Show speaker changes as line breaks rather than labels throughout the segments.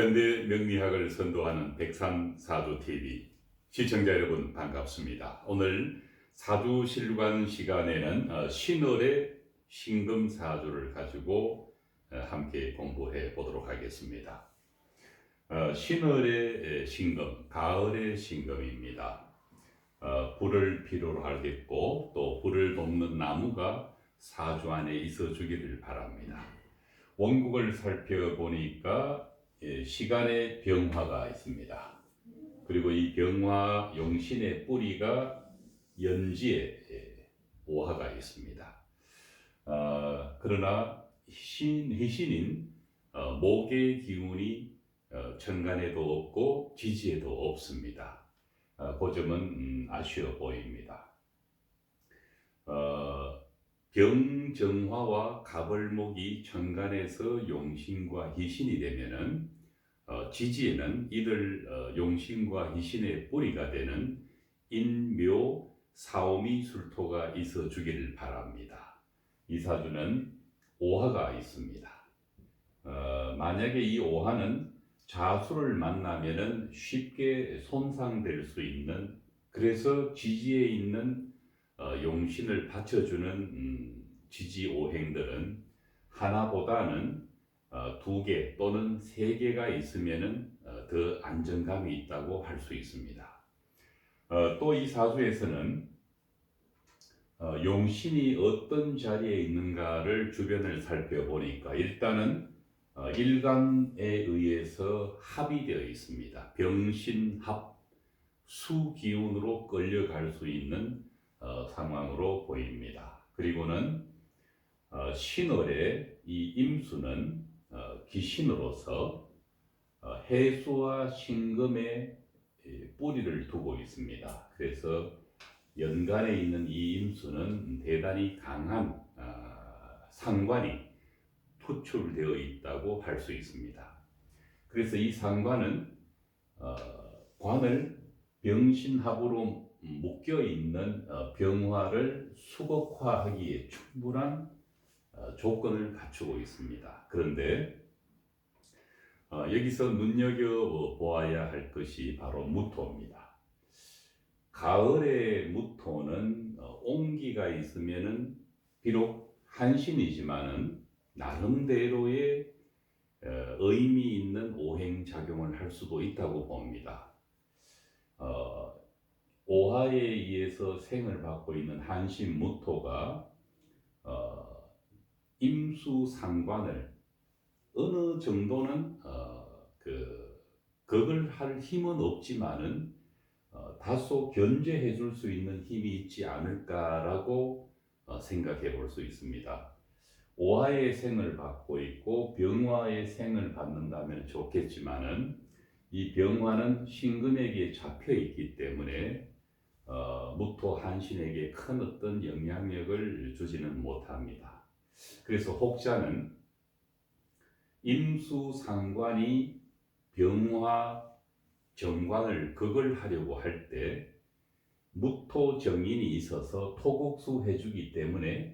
현대 명리학을 선도하는 백삼사주 TV 시청자 여러분 반갑습니다. 오늘 사주실관 시간에는 어, 신월의 신금 사주를 가지고 어, 함께 공부해 보도록 하겠습니다. 어, 신월의 신금, 가을의 신금입니다. 어, 불을 필요로 하겠고 또 불을 돕는 나무가 사주 안에 있어 주기를 바랍니다. 원국을 살펴보니까 예, 시간의 병화가 있습니다. 그리고 이 병화 용신의 뿌리가 연지에 예, 오화가 있습니다. 어, 그러나 희신, 희신인 어, 목의 기운이 어, 천간에도 없고 지지에도 없습니다. 어, 그 점은 음, 아쉬워 보입니다. 어, 병정화와 가벌목이 천간에서 용신과 희신이 되면은 어, 지지에는 이들 어, 용신과 희신의 뿌리가 되는 인묘 사오미 술토가 있어 주기를 바랍니다. 이 사주는 오화가 있습니다. 어, 만약에 이 오화는 자수를 만나면은 쉽게 손상될 수 있는 그래서 지지에 있는 어, 용신을 받쳐주는 음, 지지 오행들은 하나보다는 어, 두개 또는 세 개가 있으면은 어, 더 안정감이 있다고 할 수 있습니다. 또 이 사주에서는 어, 용신이 어떤 자리에 있는가를 주변을 살펴보니까 일단은 어, 일간에 의해서 합이 되어 있습니다. 병신합 수기운으로 끌려갈 수 있는 어, 상황으로 보입니다. 그리고는 어, 신월의 이 임수는 어, 기신으로서 어, 해수와 신금의 이 뿌리를 두고 있습니다. 그래서 연간에 있는 이 임수는 대단히 강한 아, 상관이 투출되어 있다고 할 수 있습니다. 그래서 이 상관은 어, 관을 병신합으로 묶여 있는 어, 병화를 수곡화하기에 충분한 어, 조건을 갖추고 있습니다. 그런데 어, 여기서 눈여겨 보아야 할 것이 바로 무토입니다. 가을의 무토는 어, 온기가 있으면은 비록 한신이지만은 나름대로의 어, 의미 있는 오행 작용을 할 수도 있다고 봅니다. 어, 오하에 의해서 생을 받고 있는 한신 무토가 어, 임수 상관을 어느 정도는 어, 그 극을 할 힘은 없지만은 어, 다소 견제해 줄 수 있는 힘이 있지 않을까라고 어, 생각해 볼 수 있습니다. 오하의 생을 받고 있고 병화의 생을 받는다면 좋겠지만은 이 병화는 신금에게 잡혀 있기 때문에 어, 무토 한신에게 큰 어떤 영향력을 주지는 못합니다. 그래서 혹자는 임수 상관이 병화 정관을 극을 하려고 할 때 무토 정인이 있어서 토국수 해주기 때문에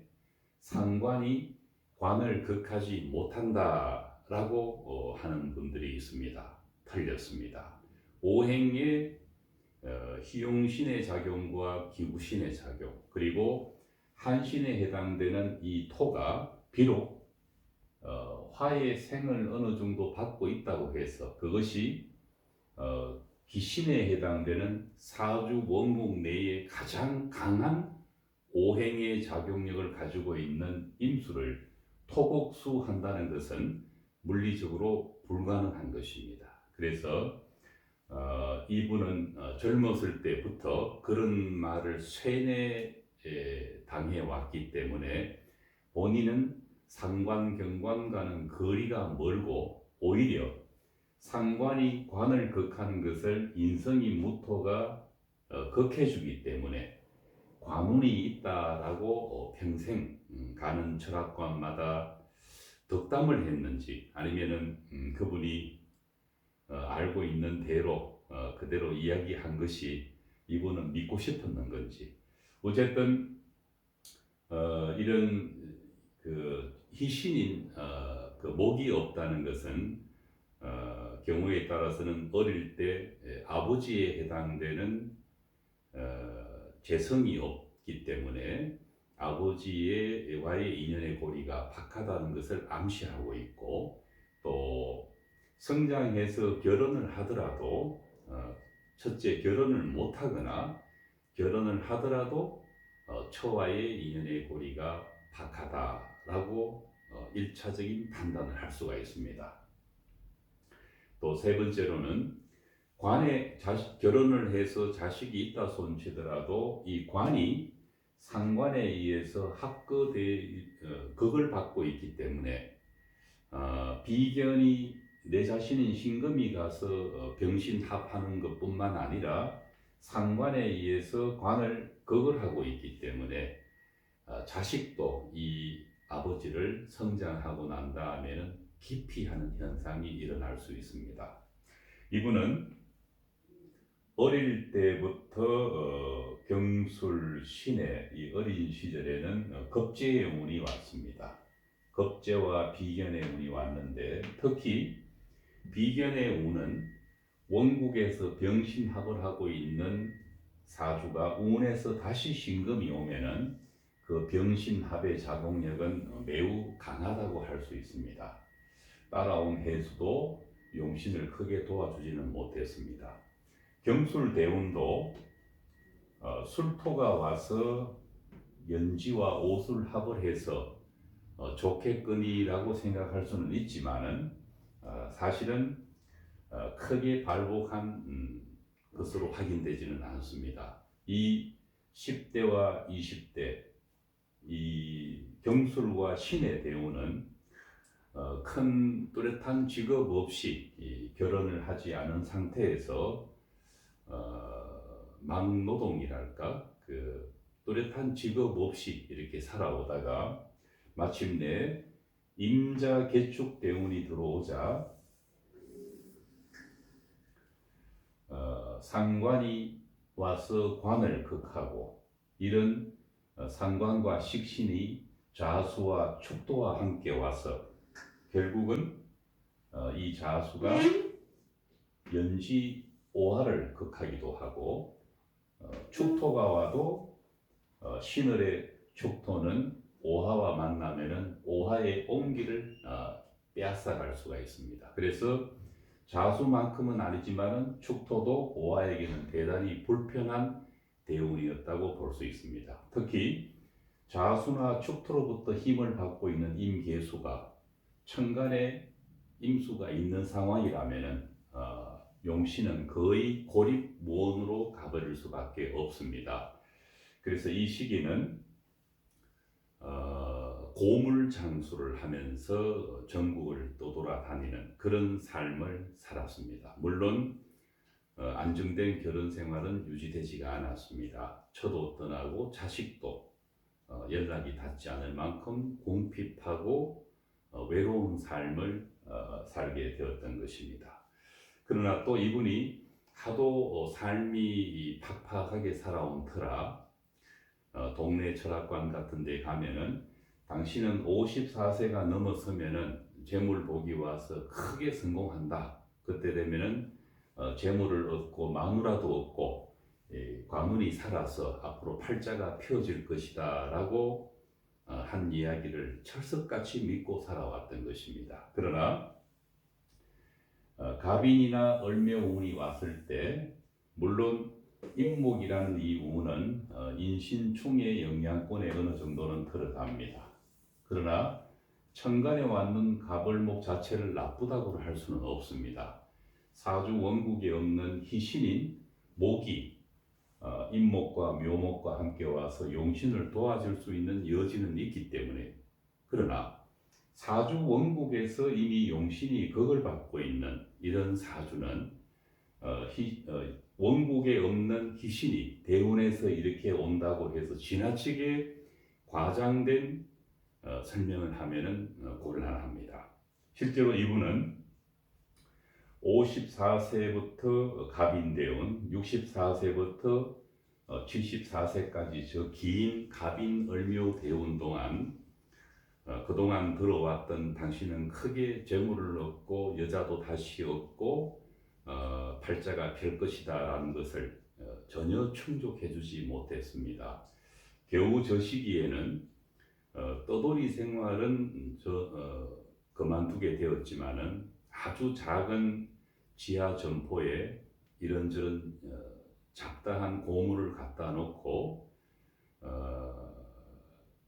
상관이 관을 극하지 못한다라고 어, 하는 분들이 있습니다. 틀렸습니다. 오행의 어, 희용신의 작용과 기구신의 작용 그리고 한신에 해당되는 이 토가 비록 어, 화의 생을 어느 정도 받고 있다고 해서 그것이 어, 기신에 해당되는 사주 원국 내에 가장 강한 오행의 작용력을 가지고 있는 임수를 토곡수한다는 것은 물리적으로 불가능한 것입니다. 그래서 어, 이분은 어, 젊었을 때부터 그런 말을 쇠뇌 당해 왔기 때문에 본인은 상관 경관과는 거리가 멀고 오히려 상관이 관을 극하는 것을 인성이 무토가 어, 극해주기 때문에 과문이 있다라고 어, 평생 음, 가는 철학관마다 덕담을 했는지 아니면은 음, 그분이 어, 알고 있는 대로 어, 그대로 이야기한 것이 이분은 믿고 싶었는 건지. 어쨌든 어, 이런 그 희신인 어, 그 목이 없다는 것은 어, 경우에 따라서는 어릴 때 에, 아버지에 해당되는 어, 재성이 없기 때문에 아버지와의 인연의 고리가 박하다는 것을 암시하고 있고 또 성장해서 결혼을 하더라도 어, 첫째 결혼을 못하거나 결혼을 하더라도 어, 처와의 인연의 고리가 박하다라고 어, 일차적인 판단을 할 수가 있습니다. 또 세 번째로는 관에 자식 결혼을 해서 자식이 있다 손치더라도 이 관이 상관에 의해서 합거돼 어, 극을 받고 있기 때문에 어, 비견이 내 자신인 신금이 가서 어, 병신합하는 것뿐만 아니라 상관에 의해서 관을 극을 하고 있기 때문에 어, 자식도 이 아버지를 성장하고 난 다음에는 기피하는 현상이 일어날 수 있습니다. 이분은 어릴 때부터 어, 경술 신의 이 어린 시절에는 어, 겁제의 운이 왔습니다. 겁제와 비견의 운이 왔는데 특히 비견의 운은 원국에서 병신합을 하고 있는 사주가 운에서 다시 신금이 오면은 그 병신합의 작용력은 매우 강하다고 할 수 있습니다. 따라온 해수도 용신을 크게 도와주지는 못했습니다. 경술 대운도 어, 술토가 와서 연지와 오술 합을 해서 어, 좋겠거니라고 생각할 수는 있지만은 어, 사실은 어, 크게 발복한 음, 것으로 확인되지는 않습니다. 이 10대와 20대 이 경술과 신의 대우는 어, 큰 뚜렷한 직업 없이 이 결혼을 하지 않은 상태에서 어, 막노동이랄까 그 뚜렷한 직업 없이 이렇게 살아오다가 마침내 임자 개축 대운이 들어오자 어, 상관이 와서 관을 극하고 이런 어, 상관과 식신이 자수와 축도와 함께 와서 결국은 어, 이 자수가 연지 오화를 극하기도 하고 어, 축토가 와도 어, 신월의 축토는 오화와 만나면은 오화의 온기를 어, 빼앗아갈 수가 있습니다. 그래서 자수만큼은 아니지만은 축토도 오화에게는 대단히 불편한 대운이었다고 볼 수 있습니다. 특히 자수나 축토로부터 힘을 받고 있는 임계수가 천간에 임수가 있는 상황이라면은 어, 용신은 거의 고립 무원으로 가버릴 수밖에 없습니다. 그래서 이 시기는 어, 고물 장수를 하면서 전국을 떠돌아다니는 그런 삶을 살았습니다. 물론 어, 안정된 결혼 생활은 유지되지가 않았습니다. 저도 떠나고 자식도 어, 연락이 닿지 않을 만큼 궁핍하고 어, 외로운 삶을 어, 살게 되었던 것입니다. 그러나 또 이분이 하도 어, 삶이 팍팍하게 살아온 터라 어, 동네 철학관 같은 데 가면은 당신은 54세가 넘어서면은 재물 복이 와서 크게 성공한다. 그때 되면은 어, 재물을 얻고 마누라도 얻고 예, 관운이 살아서 앞으로 팔자가 펴질 것이다 라고 어, 한 이야기를 철석같이 믿고 살아왔던 것입니다. 그러나 어, 갑인이나 얼묘운이 왔을 때 물론 임목이라는 이 운은 어, 인신충의 영향권에 어느 정도는 들어갑니다. 그러나 천간에 왔는 갑을목 자체를 나쁘다고 할 수는 없습니다. 사주 원국에 없는 희신인 목이 어, 임목과 묘목과 함께 와서 용신을 도와줄 수 있는 여지는 있기 때문에 그러나 사주 원국에서 이미 용신이 극을 받고 있는 이런 사주는 어, 희, 어, 원국에 없는 희신이 대운에서 이렇게 온다고 해서 지나치게 과장된 어, 설명을 하면은 어, 곤란합니다. 실제로 이분은 54세부터 갑인대운, 64세부터 74세까지 저 긴 갑인 을묘 대운 동안 어, 그동안 들어왔던 당신은 크게 재물을 얻고 여자도 다시 얻고 어, 팔자가 펼 것이다라는 것을 어, 전혀 충족해주지 못했습니다. 겨우 저 시기에는 어, 떠돌이 생활은 저 어, 그만두게 되었지만은 아주 작은 지하 점포에 이런저런 어, 잡다한 고물을 갖다 놓고 어,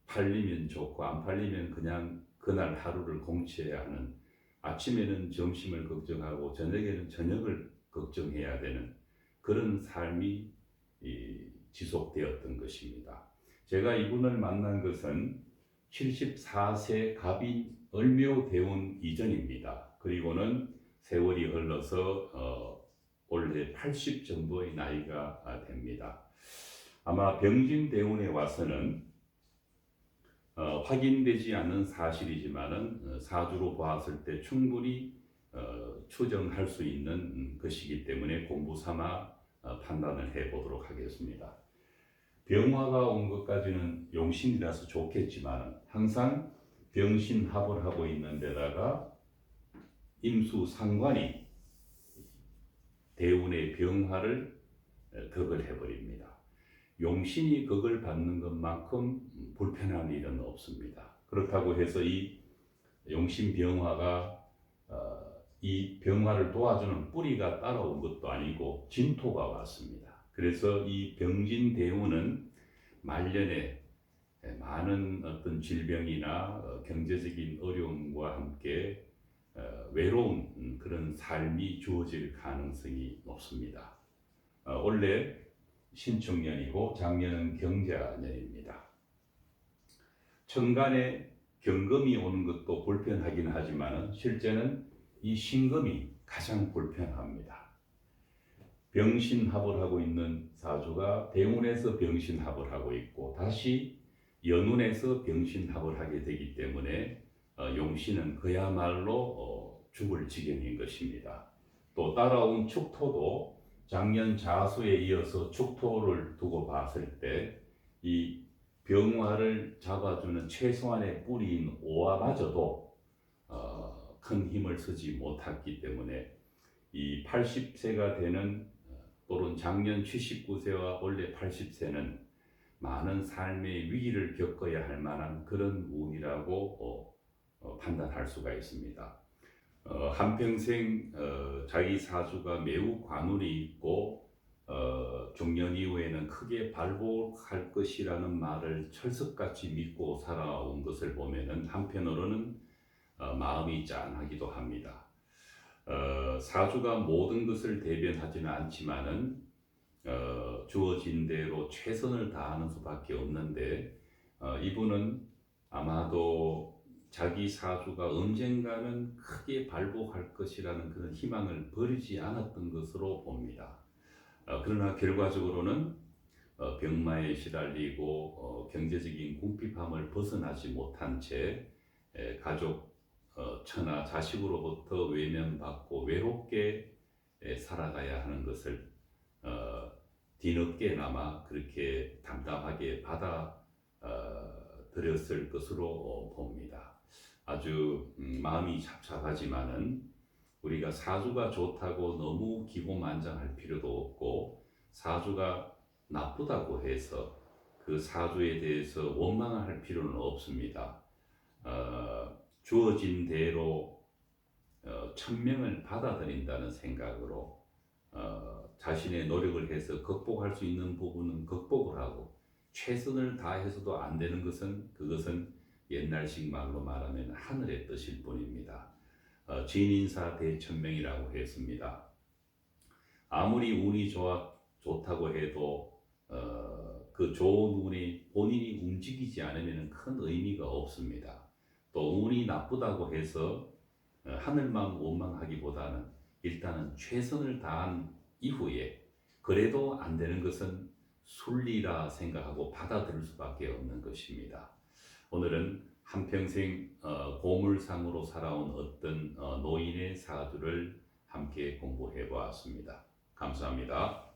팔리면 좋고 안 팔리면 그냥 그날 하루를 공치해야 하는 아침에는 점심을 걱정하고 저녁에는 저녁을 걱정해야 되는 그런 삶이 이, 지속되었던 것입니다. 제가 이분을 만난 것은 74세 갑인 을묘 대운 이전입니다. 그리고는 세월이 흘러서 어, 올해 80 정도의 나이가 아, 됩니다. 아마 병진 대운에 와서는 어, 확인되지 않는 사실이지만은 어, 사주로 보았을 때 충분히 어, 추정할 수 있는 음, 것이기 때문에 공부 삼아 어, 판단을 해보도록 하겠습니다. 병화가 온 것까지는 용신이라서 좋겠지만 항상 병신합을 하고 있는 데다가 임수 상관이 대운의 병화를 어, 덕을 해버립니다. 용신이 그걸 받는 것만큼 불편한 일은 없습니다. 그렇다고 해서 이 용신 병화가 어, 이 병화를 도와주는 뿌리가 따라온 것도 아니고 진토가 왔습니다. 그래서 이 병진 대운은 말년에 많은 어떤 질병이나 어, 경제적인 어려움과 함께 어, 외로운 음, 그런 삶이 주어질 가능성이 높습니다. 어, 원래 신축년이고 작년은 경자년입니다. 천간에 경금이 오는 것도 불편하긴 하지만 실제는 이 신금이 가장 불편합니다. 병신합을 하고 있는 사주가 대운에서 병신합을 하고 있고 다시 연운에서 병신합을 하게 되기 때문에 어, 용신은 그야말로 어, 죽을 지경인 것입니다. 또 따라온 축토도 작년 자수에 이어서 축토를 두고 봤을 때 이 병화를 잡아주는 최소한의 뿌리인 오화마저도 어, 큰 힘을 쓰지 못했기 때문에 이 80세가 되는 어, 또는 작년 79세와 원래 80세는 많은 삶의 위기를 겪어야 할 만한 그런 운이라고 어, 어, 판단할 수가 있습니다. 어, 한평생 어, 자기 사주가 매우 관운이 있고 어, 중년 이후에는 크게 발복할 것이라는 말을 철석같이 믿고 살아온 것을 보면은 한편으로는 어, 마음이 짠하기도 합니다. 어, 사주가 모든 것을 대변하지는 않지만은 어, 주어진 대로 최선을 다하는 수밖에 없는데 어, 이분은 아마도 자기 사주가 언젠가는 크게 발복할 것이라는 그런 희망을 버리지 않았던 것으로 봅니다. 어, 그러나 결과적으로는 어, 병마에 시달리고 어, 경제적인 궁핍함을 벗어나지 못한 채 에, 가족, 어, 처나 자식으로부터 외면받고 외롭게 에, 살아가야 하는 것을 어, 뒤늦게나마 그렇게 담담하게 받아 어, 들였을 것으로 어, 봅니다. 아주 음, 마음이 착잡하지만은 우리가 사주가 좋다고 너무 기고만장할 필요도 없고 사주가 나쁘다고 해서 그 사주에 대해서 원망할 필요는 없습니다. 어, 주어진 대로 어, 천명을 받아들인다는 생각으로 어, 자신의 노력을 해서 극복할 수 있는 부분은 극복을 하고 최선을 다해서도 안 되는 것은 그것은 옛날식 말로 말하면 하늘의 뜻일 뿐입니다. 어, 진인사 대천명이라고 했습니다. 아무리 운이 좋아 좋다고 해도 어, 그 좋은 운이 본인이 움직이지 않으면 큰 의미가 없습니다. 또 운이 나쁘다고 해서 어, 하늘만 원망하기보다는 일단은 최선을 다한 이후에 그래도 안 되는 것은 순리라 생각하고 받아들일 수밖에 없는 것입니다. 오늘은 한평생 어, 고물상으로 살아온 어떤 어, 노인의 사주를 함께 공부해 보았습니다. 감사합니다.